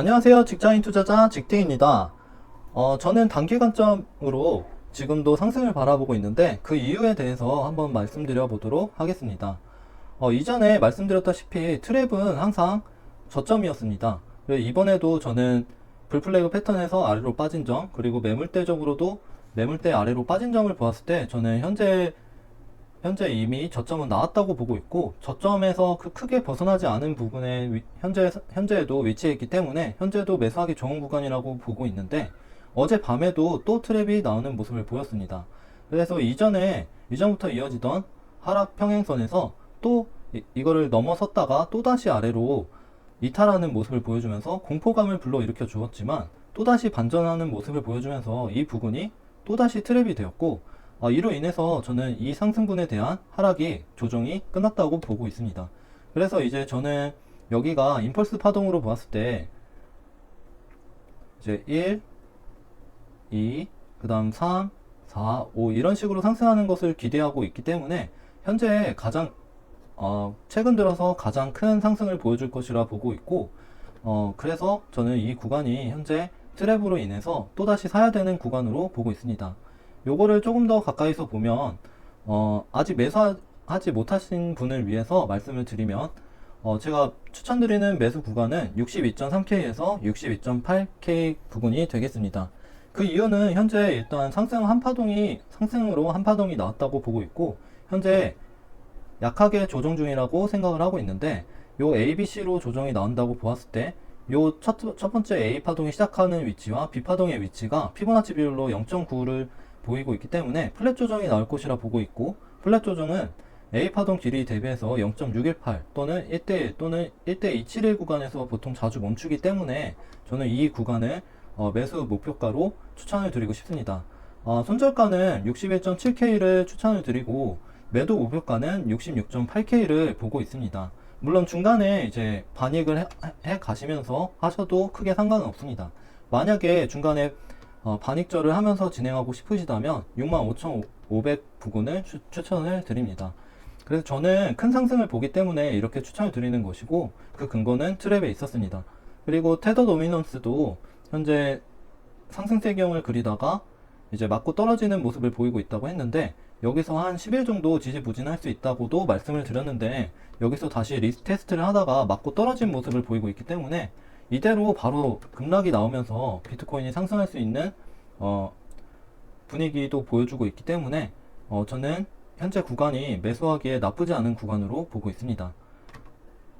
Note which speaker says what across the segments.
Speaker 1: 안녕하세요. 직장인 투자자 직딩입니다. 어, 저는 단기 관점으로 지금도 상승을 바라보고 있는데 그 이유에 대해서 한번 말씀드려 보도록 하겠습니다. 어, 이전에 말씀드렸다시피 트랩은 항상 저점이었습니다. 이번에도 저는 불플래그 패턴에서 아래로 빠진 점, 그리고 매물대적으로도 매물대 아래로 빠진 점을 보았을 때 저는 현재 현재 이미 저점은 나왔다고 보고 있고 저점에서 그 크게 벗어나지 않은 부분에 위- 현재 현재에도 위치해 있기 때문에 현재도 매수하기 좋은 구간이라고 보고 있는데 어제 밤에도 또 트랩이 나오는 모습을 보였습니다. 그래서 이전에 이전부터 이어지던 하락 평행선에서 또 이, 이거를 넘어섰다가 또 다시 아래로 이탈하는 모습을 보여주면서 공포감을 불러일으켜 주었지만 또다시 반전하는 모습을 보여주면서 이 부분이 또다시 트랩이 되었고 아, 이로 인해서 저는 이 상승분에 대한 하락이 조정이 끝났다고 보고 있습니다. 그래서 이제 저는 여기가 임펄스 파동으로 보았을 때 이제 1, 2, 그 다음 3, 4, 5 이런 식으로 상승하는 것을 기대하고 있기 때문에 현재 가장 어, 최근 들어서 가장 큰 상승을 보여줄 것이라 보고 있고 어, 그래서 저는 이 구간이 현재 트랩으로 인해서 또다시 사야 되는 구간으로 보고 있습니다. 요거를 조금 더 가까이서 보면 어, 아직 매수하지 못하신 분을 위해서 말씀을 드리면 어, 제가 추천드리는 매수 구간은 62.3K에서 62.8K 부분이 되겠습니다. 그 이유는 현재 일단 상승 한 파동이 상승으로 한 파동이 나왔다고 보고 있고 현재 약하게 조정 중이라고 생각을 하고 있는데 요 ABC로 조정이 나온다고 보았을 때 요 첫, 첫 번째 A 파동이 시작하는 위치와 B 파동의 위치가 피보나치 비율로 0.9를 보이고 있기 때문에 플랫 조정이 나올 것이라 보고 있고 플랫 조정은 A 파동 길이 대비해서 0.618 또는 1대1 또는 1대 271 구간에서 보통 자주 멈추기 때문에 저는 이 구간을 어, 매수 목표가로 추천을 드리고 싶습니다. 어, 손절가는 61.7K를 추천을 드리고 매도 목표가는 66.8K를 보고 있습니다. 물론 중간에 이제 반익을 해, 해 가시면서 하셔도 크게 상관은 없습니다. 만약에 중간에 어, 반익절을 하면서 진행하고 싶으시다면 65,500 부근을 추, 추천을 드립니다. 그래서 저는 큰 상승을 보기 때문에 이렇게 추천을 드리는 것이고 그 근거는 트랩에 있었습니다. 그리고 테더 도미넌스도 현재 상승세경을 그리다가 이제 맞고 떨어지는 모습을 보이고 있다고 했는데 여기서 한 10일 정도 지지부진할 수 있다고도 말씀을 드렸는데 여기서 다시 리스트 테스트를 하다가 맞고 떨어진 모습을 보이고 있기 때문에 이대로 바로 급락이 나오면서 비트코인이 상승할 수 있는 어, 분위기도 보여주고 있기 때문에 어, 저는 현재 구간이 매수하기에 나쁘지 않은 구간으로 보고 있습니다.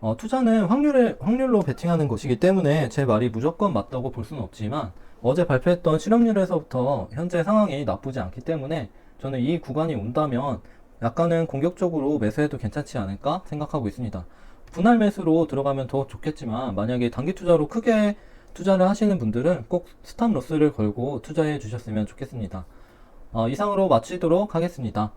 Speaker 1: 어, 투자는 확률에, 확률로 베팅하는 것이기 때문에 제 말이 무조건 맞다고 볼 수는 없지만 어제 발표했던 실업률에서부터 현재 상황이 나쁘지 않기 때문에 저는 이 구간이 온다면 약간은 공격적으로 매수해도 괜찮지 않을까 생각하고 있습니다. 분할 매수로 들어가면 더 좋겠지만 만약에 단기 투자로 크게 투자를 하시는 분들은 꼭 스탑 로스를 걸고 투자해 주셨으면 좋겠습니다. 어, 이상으로 마치도록 하겠습니다.